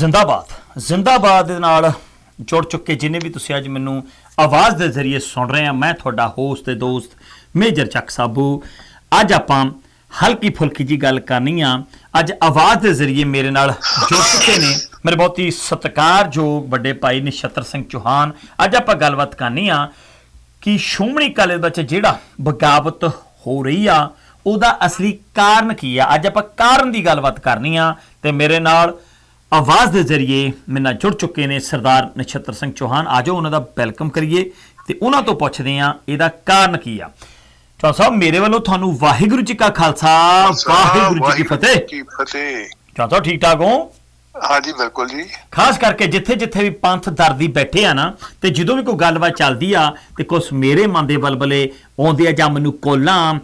ਜ਼ਿੰਦਾਬਾਦ। ਜ਼ਿੰਦਾਬਾਦ ਦੇ ਨਾਲ ਜੁੜ ਚੁੱਕੇ ਜਿੰਨੇ ਵੀ ਤੁਸੀਂ ਅੱਜ ਮੈਨੂੰ ਆਵਾਜ਼ ਦੇ ਜ਼ਰੀਏ ਸੁਣ ਰਹੇ ਆ, ਮੈਂ ਤੁਹਾਡਾ ਹੋਸਟ ਤੇ ਦੋਸਤ ਮੇਜਰ ਚੱਕ ਸਾਬੂ। ਅੱਜ ਆਪਾਂ ਹਲਕੀ ਫੁਲਕੀ ਜੀ ਗੱਲ ਕਰਨੀ ਆ। ਅੱਜ ਆਵਾਜ਼ ਦੇ ਜ਼ਰੀਏ ਮੇਰੇ ਨਾਲ ਜੁੜ ਚੁੱਕੇ ਨੇ ਮੇਰੇ ਬਹੁਤ ਹੀ ਸਤਿਕਾਰਯੋਗ ਵੱਡੇ ਭਾਈ ਨਿਸ਼ਤਰ ਸਿੰਘ ਚੌਹਾਨ। ਅੱਜ ਆਪਾਂ ਗੱਲਬਾਤ ਕਰਨੀ ਆ ਕਿ ਸ਼ੋਮਣੀ ਕਾਲੇ ਵਿੱਚ ਜਿਹੜਾ ਬਗਾਵਤ ਹੋ ਰਹੀ ਆ, ਉਹਦਾ ਅਸਲੀ ਕਾਰਨ ਕੀ ਆ? ਅੱਜ ਆਪਾਂ ਕਾਰਨ ਦੀ ਗੱਲਬਾਤ ਕਰਨੀ ਆ ਤੇ ਮੇਰੇ ਨਾਲ ਆਵਾਜ਼ ਦੇ ਜ਼ਰੀਏ ਮੇਰੇ ਨਾਲ ਜੁੜ ਚੁੱਕੇ ਨੇ ਸਰਦਾਰ ਨਛੱਤਰ ਸਿੰਘ ਚੌਹਾਨ। ਆਜੋ ਉਹਨਾਂ ਦਾ ਵੈਲਕਮ ਕਰੀਏ ਤੇ ਉਹਨਾਂ ਤੋਂ ਪੁੱਛਦੇ ਆ ਇਹਦਾ ਕਾਰਨ ਕੀ ਆ। ਚੌਹਾਨ ਸਾਹਿਬ ਮੇਰੇ ਵੱਲੋਂ ਤੁਹਾਨੂੰ ਵਾਹਿਗੁਰੂ ਜੀ ਕਾ ਖਾਲਸਾ ਵਾਹਿਗੁਰੂ ਜੀ ਕੀ ਫਤਿਹ। ਕੀ ਫਤਿਹ। ਚੌਹਾਨ ਸਾਹਿਬ ਠੀਕ ਠਾਕ ਹੋ? ਹਾਂਜੀ ਬਿਲਕੁਲ ਜੀ। ਖਾਸ ਕਰਕੇ ਜਿੱਥੇ ਜਿੱਥੇ ਵੀ ਪੰਥ ਦਰਦੀ ਬੈਠੇ ਆ ਨਾ ਤੇ ਜਦੋਂ ਵੀ ਕੋਈ ਗੱਲਬਾਤ ਚੱਲਦੀ ਆ ਤੇ ਕੁਛ ਮੇਰੇ ਮਨ ਦੇ ਬਲਬਲੇ ਆਉਂਦੇ ਆ ਜਾਂ ਮੈਨੂੰ ਕੋਲਾਂ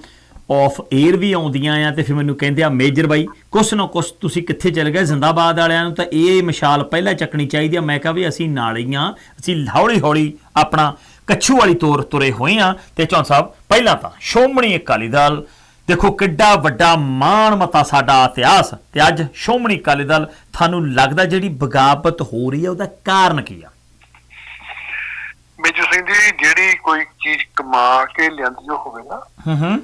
ਆਫ 에ਅਰ ਵੀ ਆਉਂਦੀਆਂ ਆ ਤੇ ਫਿਰ ਮੈਨੂੰ ਕਹਿੰਦੇ ਆ ਮੇਜਰ ਬਾਈ ਕੁਛ ਨਾ ਕੁਛ ਤੁਸੀਂ ਕਿੱਥੇ ਚਲ ਗਏ? ਜ਼ਿੰਦਾਬਾਦ ਵਾਲਿਆਂ ਨੂੰ ਤਾਂ ਇਹ ਮਿਸਾਲ ਪਹਿਲਾਂ ਚੱਕਣੀ ਚਾਹੀਦੀ ਆ। ਮੈਂ ਕਿਹਾ ਵੀ ਅਸੀਂ ਨਾਲ ਹੀ ਆ ਅਸੀਂ ਹੌਲੀ ਹੌਲੀ ਆਪਣਾ ਕੱਛੂ ਵਾਲੀ ਤੋਰ ਤੁਰੇ ਹੋਏ ਆ ਤੇ ਚੌਂ ਸਾਹਿਬ ਪਹਿਲਾਂ ਤਾਂ ਸ਼ੋਮਣੀ ਅਕਾਲੀ ਦਲ ਦੇਖੋ ਕਿੱਡਾ ਵੱਡਾ ਮਾਣ ਮਤਾ ਸਾਡਾ ਇਤਿਹਾਸ ਤੇ ਅੱਜ ਸ਼ੋਮਣੀ ਅਕਾਲੀ ਦਲ ਤੁਹਾਨੂੰ ਲੱਗਦਾ ਜਿਹੜੀ ਬਗਾਵਤ ਹੋ ਰਹੀ ਹੈ ਉਹਦਾ ਕਾਰਨ ਕੀ ਆ? ਮੇਜਰ ਸਿੰਘ ਜੀ ਜਿਹੜੀ ਕੋਈ ਚੀਜ਼ ਕਮਾ ਕੇ ਲਿਆਂਦੀ ਹੋਵੇ ਨਾ ਹੂੰ ਹੂੰ।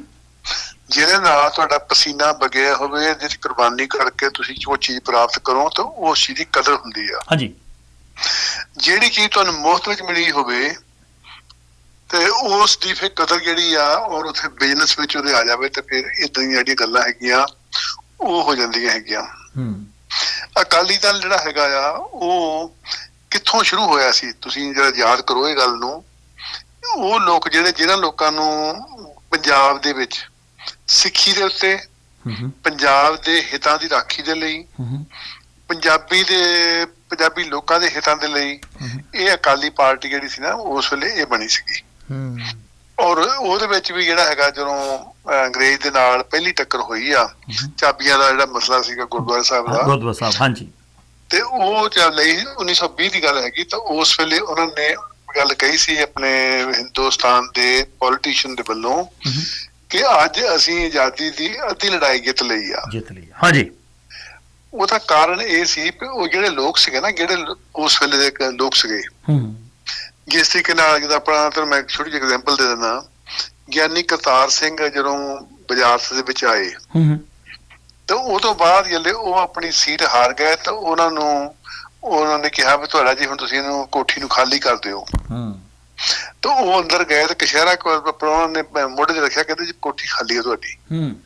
ਜਿਹਦੇ ਨਾਲ ਤੁਹਾਡਾ ਪਸੀਨਾ ਵਗਿਆ ਹੋਵੇ ਜਿਹਦੀ ਕੁਰਬਾਨੀ ਕਰਕੇ ਤੁਸੀਂ ਉਹ ਚੀਜ਼ ਪ੍ਰਾਪਤ ਕਰੋ ਤਾਂ ਉਸ ਚੀਜ਼ ਦੀ ਕਦਰ ਹੁੰਦੀ ਆ। ਹਾਂਜੀ। ਜਿਹੜੀ ਚੀਜ਼ ਤੁਹਾਨੂੰ ਮੁਫਤ ਵਿੱਚ ਮਿਲੀ ਹੋਵੇ ਤੇ ਉਸ ਦੀ ਫਿਰ ਕਦਰ ਜਿਹੜੀ ਆ ਔਰ ਉੱਥੇ ਬਿਜ਼ਨਸ ਵਿੱਚ ਉਹਦੇ ਆ ਜਾਵੇ ਤੇ ਫਿਰ ਇਦਾਂ ਦੀਆਂ ਜਿਹੜੀਆਂ ਗੱਲਾਂ ਹੈਗੀਆਂ ਉਹ ਹੋ ਜਾਂਦੀਆਂ ਹੈਗੀਆਂ। ਹੂੰ। ਅਕਾਲੀ ਦਲ ਜਿਹੜਾ ਹੈਗਾ ਆ ਉਹ ਕਿੱਥੋਂ ਸ਼ੁਰੂ ਹੋਇਆ ਸੀ? ਤੁਸੀਂ ਜਿਹੜਾ ਯਾਦ ਕਰੋ ਇਹ ਗੱਲ ਨੂੰ। ਉਹ ਲੋਕ ਜਿਹੜੇ ਜਿਹਨਾਂ ਲੋਕਾਂ ਨੂੰ ਪੰਜਾਬ ਦੇ ਵਿੱਚ ਸਿੱਖੀ ਦੇ ਉੱਤੇ ਪੰਜਾਬ ਦੇ ਹਿੱਤਾਂ ਦੀ ਰਾਖੀ ਦੇ ਲਈ ਪੰਜਾਬੀ ਦੇ ਪੰਜਾਬੀ ਲੋਕਾਂ ਦੇ ਹਿੱਤਾਂ ਦੇ ਲਈ ਇਹ ਅਕਾਲੀ ਪਾਰਟੀ ਜਿਹੜੀ ਸੀ ਨਾ ਉਸ ਵੇਲੇ ਇਹ ਬਣੀ ਸੀਗੀ। ਔਰ ਉਹਦੇ ਵਿੱਚ ਵੀ ਜਿਹੜਾ ਹੈਗਾ ਜਦੋਂ ਅੰਗਰੇਜ਼ ਦੇ ਨਾਲ ਪਹਿਲੀ ਟੱਕਰ ਹੋਈ ਆ ਚਾਬੀਆਂ ਦਾ ਜਿਹੜਾ ਮਸਲਾ ਸੀਗਾ ਗੁਰਦੁਆਰਾ ਸਾਹਿਬ ਦਾ। ਗੁਰਦੁਆਰਾ ਸਾਹਿਬ ਹਾਂਜੀ। ਤੇ ਉਹ ਚੱਲ ਲਈ 1920 ਦੀ ਗੱਲ ਹੈਗੀ ਤਾਂ ਉਸ ਵੇਲੇ ਉਹਨਾਂ ਨੇ ਗੱਲ ਕਹੀ ਸੀ ਆਪਣੇ ਹਿੰਦੁਸਤਾਨ ਦੇ ਪੋਲੀਟੀਸ਼ੀਅਨ ਦੇ ਵੱਲੋਂ ਕਿ ਅੱਜ ਅਸੀਂ ਆਜ਼ਾਦੀ ਦੀ ਅੱਧੀ ਲੜਾਈ ਜਿੱਤ ਲਈ ਆ। ਜਿੱਤ ਲਈ ਹਾਂਜੀ। ਉਹਦਾ ਕਾਰਨ ਇਹ ਸੀ ਕਿ ਉਹ ਜਿਹੜੇ ਲੋਕ ਸੀਗੇ ਨਾ ਜਿਹੜੇ ਉਸ ਵੇਲੇ ਦੇ ਲੋਕ ਸੀਗੇ ਹੂੰ। ਜਿਸ ਤਰੀਕੇ ਨਾਲ ਜਿੱਦਾਂ ਆਪਣਾ ਤੁਹਾਨੂੰ ਮੈਂ ਇੱਕ ਛੋਟੀ ਜਿਹੀ ਐਗਜ਼ਾਮਪਲ ਦੇ ਦਿੰਦਾ। ਗਿਆਨੀ ਕਰਤਾਰ ਸਿੰਘ ਜਦੋਂ ਬਾਜ਼ਾਰ ਦੇ ਵਿੱਚ ਆਏ ਹੂੰ। ਤੇ ਉਹ ਤੋਂ ਬਾਅਦ ਜਿਹੜੇ ਉਹ ਆਪਣੀ ਸੀਟ ਹਾਰ ਗਏ ਤਾਂ ਉਹਨਾਂ ਨੂੰ ਉਹਨਾਂ ਨੇ ਕਿਹਾ ਵੀ ਤੁਹਾਡਾ ਜੀ ਹੁਣ ਤੁਸੀਂ ਇਹਨੂੰ ਕੋਠੀ ਨੂੰ ਖਾਲੀ ਕਰ ਦਿਓ। ਹੂੰ। ਤਾਂ ਉਹ ਅੰਦਰ ਗਏ ਤੇ ਕਸ਼ਹਿਰਾ ਉਹਨਾਂ ਨੇ ਮੋਢੇ ਤੇ ਰੱਖਿਆ ਕਹਿੰਦੇ ਜੀ ਕੋਠੀ ਖਾਲੀ ਹੈ ਤੁਹਾਡੀ। ਹੂੰ।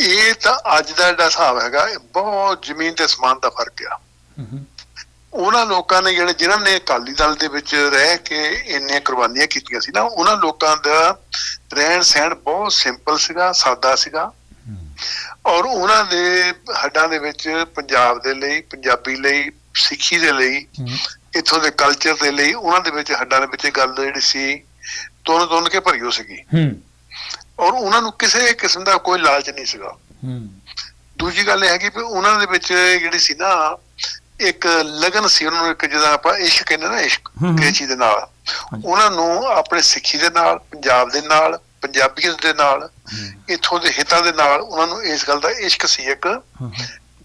ਇਹ ਤਾਂ ਅੱਜ ਦਾ ਜਿਹੜਾ ਹਿਸਾਬ ਹੈਗਾ ਬਹੁਤ ਜ਼ਮੀਨ ਤੇ ਅਸਮਾਨ ਦਾ ਫ਼ਰਕ ਆ। ਹੂੰ ਉਹਨਾਂ ਲੋਕਾਂ ਨੇ ਜਿਹੜੇ ਜਿਨ੍ਹਾਂ ਨੇ ਅਕਾਲੀ ਦਲ ਦੇ ਵਿੱਚ ਰਹਿ ਕੇ ਇੰਨੀਆਂ ਕੁਰਬਾਨੀਆਂ ਕੀਤੀਆਂ ਸੀ ਨਾ ਉਹਨਾਂ ਲੋਕਾਂ ਦਾ ਰਹਿਣ ਸਹਿਣ ਬਹੁਤ ਸਿੰਪਲ ਸੀਗਾ ਸਾਦਾ ਸੀਗਾ। ਔਰ ਉਹਨਾਂ ਦੇ ਹੱਡਾਂ ਦੇ ਵਿੱਚ ਪੰਜਾਬ ਦੇ ਲਈ ਪੰਜਾਬੀ ਲਈ ਸਿੱਖੀ ਦੇ ਲਈ ਇੱਥੋਂ ਦੇ ਕਲਚਰ ਦੇ ਲਈ ਉਹਨਾਂ ਦੇ ਵਿੱਚ ਹੱਡਾਂ ਦੇ ਵਿੱਚ ਗੱਲ ਜਿਹੜੀ ਸੀ ਤੁੰਨ ਤੁੰਨ ਕੇ ਭਰੀ ਹੋ ਸੀਗੀ। ਹੂੰ। ਔਰ ਉਹਨਾਂ ਨੂੰ ਕਿਸੇ ਕਿਸਮ ਦਾ ਕੋਈ ਲਾਲਚ ਨਹੀਂ ਸੀਗਾ। ਹੂੰ। ਦੂਜੀ ਗੱਲ ਇਹ ਹੈਗੀ ਵੀ ਉਹਨਾਂ ਦੇ ਵਿੱਚ ਜਿਹੜੀ ਸੀ ਨਾ ਇੱਕ ਲਗਨ ਸੀ ਉਹਨਾਂ ਨੂੰ ਇੱਕ ਜਿਹਦਾ ਆਪਾਂ ਇਸ਼ਕ ਕਹਿੰਦੇ ਨਾ ਇਸ਼ਕ। ਕਿਸੇ ਚੀਜ਼ ਦੇ ਨਾਲ। ਉਹਨਾਂ ਨੂੰ ਆਪਣੇ ਸਿੱਖੀ ਦੇ ਨਾਲ ਪੰਜਾਬ ਦੇ ਨਾਲ ਪੰਜਾਬੀਅਤ ਦੇ ਨਾਲ ਇੱਥੋਂ ਦੇ ਹਿੱਤਾਂ ਦੇ ਨਾਲ ਉਹਨਾਂ ਨੂੰ ਇਸ ਗੱਲ ਦਾ ਇਸ਼ਕ ਸੀ ਇੱਕ। ਹੂੰ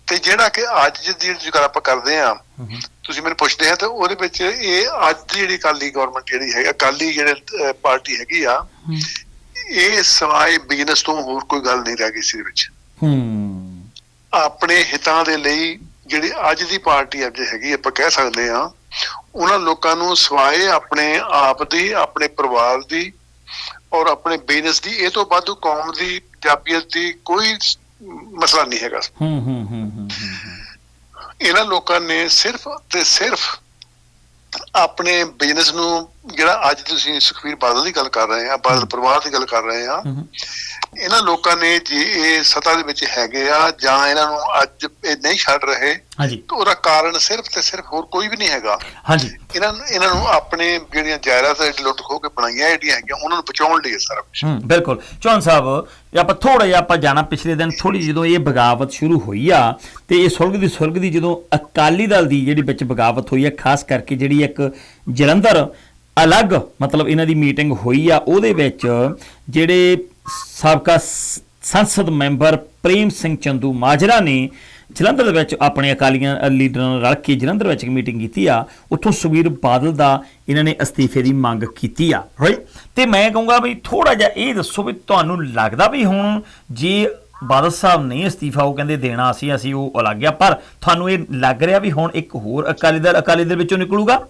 ਤੇ ਜਿਹੜਾ ਕਿ ਅੱਜ ਜਿਹੜੀ ਗੱਲ ਆਪਾਂ ਕਰਦੇ ਆ ਹੂੰ। ਤੁਸੀਂ ਮੈਨੂੰ ਪੁੱਛਦੇ ਆ ਤਾਂ ਉਹਦੇ ਵਿੱਚ ਇਹ ਅੱਜ ਦੀ ਜਿਹੜੀ ਅਕਾਲੀ ਗਵਰਨਮੈਂਟ ਜਿਹੜੀ ਹੈ ਅਕਾਲੀ ਜਿਹੜੇ ਪਾਰਟੀ ਹੈਗੀ ਆ ਇਹ ਸਵਾਏ ਬਿਜ਼ਨਸ ਤੋਂ ਹੋਰ ਕੋਈ ਗੱਲ ਨਹੀਂ ਰਹਿ ਗਈ ਸੀ ਵਿੱਚ। ਹੂੰ। ਆਪਣੇ ਹਿੱਤਾਂ ਦੇ ਲਈ ਜਿਹੜੀ ਅੱਜ ਦੀ ਪਾਰਟੀ ਅੱਜ ਹੈਗੀ ਆਪਾਂ ਕਹਿ ਸਕਦੇ ਆ ਉਹਨਾਂ ਲੋਕਾਂ ਨੂੰ ਸਵਾਏ ਆਪਣੇ ਆਪ ਦੀ ਆਪਣੇ ਪਰਿਵਾਰ ਦੀ ਔਰ ਆਪਣੇ ਬਿਜ਼ਨਸ ਦੀ ਇਹ ਤੋਂ ਵੱਧ ਕੌਮ ਦੀ ਪੰਜਾਬੀਅਤ ਦੀ ਕੋਈ ਮਸਲਾ ਨਹੀਂ ਹੈਗਾ। ਹੂੰ ਹੂੰ ਹੂੰ ਹੂੰ। ਇਹਨਾਂ ਲੋਕਾਂ ਨੇ ਸਿਰਫ ਤੇ ਸਿਰਫ ਆਪਣੇ ਬਿਜ਼ਨਸ ਨੂੰ ਜਿਹੜਾ ਅੱਜ ਤੁਸੀਂ ਸੁਖਵੀਰ ਬਾਦਲ ਦੀ ਗੱਲ ਕਰ ਰਹੇ ਆ ਬਾਦਲ ਪਰਿਵਾਰ ਦੀ ਗੱਲ ਕਰ ਰਹੇ ਆ ਇਹਨਾਂ ਲੋਕਾਂ ਨੇ ਜੇ ਇਹ ਸਤਾ ਦੇ ਵਿੱਚ ਹੈਗੇ ਆ ਜਾਂ ਇਹਨਾਂ ਨੂੰ ਅੱਜ ਇਹ ਨਹੀਂ ਛੱਡ ਰਹੇ। ਤਾਂ ਉਹਦਾ ਕਾਰਨ ਸਿਰਫ ਤੇ ਸਿਰਫ ਹੋਰ ਕੋਈ ਵੀ ਨਹੀਂ ਹੈਗਾ। ਹਾਂਜੀ। ਇਹਨਾਂ ਨੂੰ ਇਹਨਾਂ ਨੂੰ ਆਪਣੇ ਜਿਹੜੀਆਂ ਜਾਇਦਾਦਾਂ ਜਿਹੜੀ ਲੁੱਟ ਖੋ ਕੇ ਬਣਾਈਆਂ ਜਿਹੜੀਆਂ ਹੈਗੀਆਂ ਉਹਨਾਂ ਨੂੰ ਬਚਾਉਣ ਲਈ ਸਾਰਾ ਕੁਝ ਹੂੰ ਬਿਲਕੁਲ। ਚੌਹਾਨ ਸਾਹਿਬ ਆਪਾਂ ਥੋੜਾ ਜਿਹਾ ਆਪਾਂ ਜਾਣਾ ਪਿਛਲੇ ਦਿਨ ਥੋੜੀ ਜਦੋਂ ਇਹ ਬਗਾਵਤ ਸ਼ੁਰੂ ਹੋਈ ਆ ਤੇ ਇਹ ਸੁਲਗ ਦੀ ਸੁਲਗ ਦੀ ਜਦੋਂ ਅਕਾਲੀ ਦਲ ਦੀ ਜਿਹੜੀ ਵਿੱਚ ਬਗਾਵਤ ਹੋਈ ਆ ਖਾਸ ਕਰਕੇ ਜਿਹੜੀ ਇੱਕ ਜਲੰਧਰ ਅਲੱਗ ਮਤਲਬ ਇਹਨਾਂ ਦੀ ਮੀਟਿੰਗ ਹੋਈ ਆ ਉਹਦੇ ਵਿੱਚ ਜਿਹੜੇ ਸਾਬਕਾ ਸ- ਸੰਸਦ ਮੈਂਬਰ ਪ੍ਰੇਮ ਸਿੰਘ ਚੰਦੂ ਮਾਜਰਾ ਨੇ ਜਲੰਧਰ ਦੇ ਵਿੱਚ ਆਪਣੇ ਅਕਾਲੀਆਂ ਲੀਡਰਾਂ ਨਾਲ ਰਲ ਕੇ ਜਲੰਧਰ ਵਿੱਚ ਇੱਕ ਮੀਟਿੰਗ ਕੀਤੀ ਆ। ਉੱਥੋਂ ਸੁਖਬੀਰ ਬਾਦਲ ਦਾ ਇਹਨਾਂ ਨੇ ਅਸਤੀਫੇ ਦੀ ਮੰਗ ਕੀਤੀ ਆ। ਰਾਈਟ ਤੇ ਮੈਂ ਕਹੂੰਗਾ ਵੀ ਥੋੜਾ ਜਿਹਾ ਇਹ ਦੱਸੋ ਵੀ ਤੁਹਾਨੂੰ ਲੱਗਦਾ ਵੀ ਹੁਣ ਜੇ ਬਾਦਲ ਸਾਹਿਬ ਨਹੀਂ ਅਸਤੀਫਾ, ਉਹ ਕਹਿੰਦੇ ਦੇਣਾ ਸੀ, ਅਸੀਂ ਉਹ ਅਲੱਗ ਆ ਪਰ ਤੁਹਾਨੂੰ ਇਹ ਲੱਗ ਰਿਹਾ ਵੀ ਹੁਣ ਇੱਕ ਹੋਰ ਅਕਾਲੀ ਦਲ ਅਕਾਲੀ ਦਲ ਵਿੱਚੋਂ ਨਿਕਲੂਗਾ?